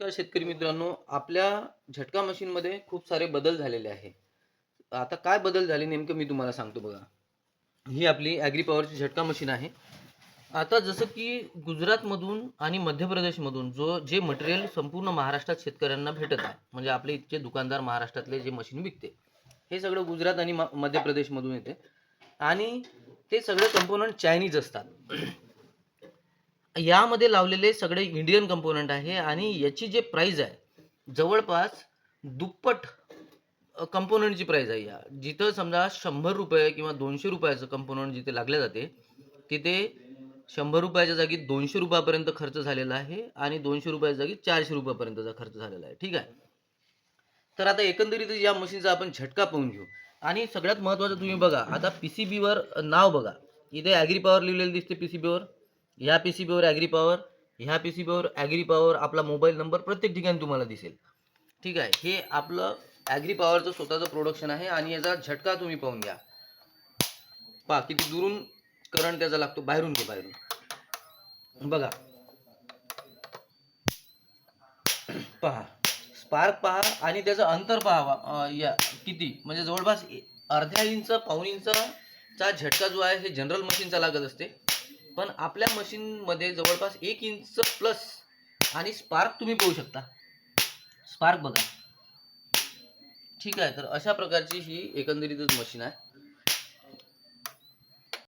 तर शेतकरी मित्रांनो आपल्या झटका मशीनमध्ये खूप सारे बदल झालेले आहे आता काय बदल झाले नेमकं मी तुम्हाला सांगतो बघा. ही आपली ॲग्री पॉवरची झटका मशीन आहे. आता जसं की गुजरातमधून आणि मध्य प्रदेशमधून जो जे मटेरियल संपूर्ण महाराष्ट्रात शेतकऱ्यांना भेटत आहे म्हणजे आपले इथचे दुकानदार महाराष्ट्रातले जे मशीन विकते हे सगळं गुजरात आणि म- मध्य प्रदेशमधून येते. आणि ते सगळे कंपोनंट चायनीज असतात. यामध्ये लावलेले सगळे इंडियन कंपोनंट आहे आणि याची जे प्राईज आहे जवळपास दुप्पट कंपोनंटची प्राईज आहे या. जिथं समजा शंभर रुपये किंवा दोनशे रुपयाचं कंपोनंट जिथे लागले जाते तिथे शंभर रुपयाच्या जागी दोनशे रुपयापर्यंत खर्च झालेला आहे आणि दोनशे रुपयाच्या जागी चारशे रुपयापर्यंतचा खर्च झालेला आहे. ठीक आहे? तर आता एकंदरीत या मशीनचा आपण झटका पाहून घेऊ. आणि सगळ्यात महत्त्वाचं तुम्ही बघा आता पी सी बीवर नाव बघा. इथे ॲग्री पॉवर लिहिलेलं दिसते पी सी बीवर ह्या पी सी बीवर ॲग्री पॉवर ह्या पी सी बीवर ॲग्री पॉवर आपला मोबाईल नंबर प्रत्येक ठिकाणी तुम्हाला दिसेल. ठीक आहे हे आपलं ॲग्री पॉवरचं स्वतःचं प्रोडक्शन आहे आणि याचा झटका तुम्ही पाहून घ्या. पहा किती दुरून करंट त्याचा लागतो बाहेरून घे बाहेरून. बघा. पहा स्पार्क पहा आणि त्याचं अंतर पहा या किती? म्हणजे जवळपास अर्ध्या इंच पाऊण इंचचा झटका जो आहे हे जनरल मशीनचा लागत असते. पण आपल्या मशीनमध्ये जवळपास एक इंच प्लस आणि स्पार्क तुम्ही पाहू शकता. स्पार्क बघा. ठीक आहे तर अशा प्रकारची ही एकंदरीतच मशीन आहे.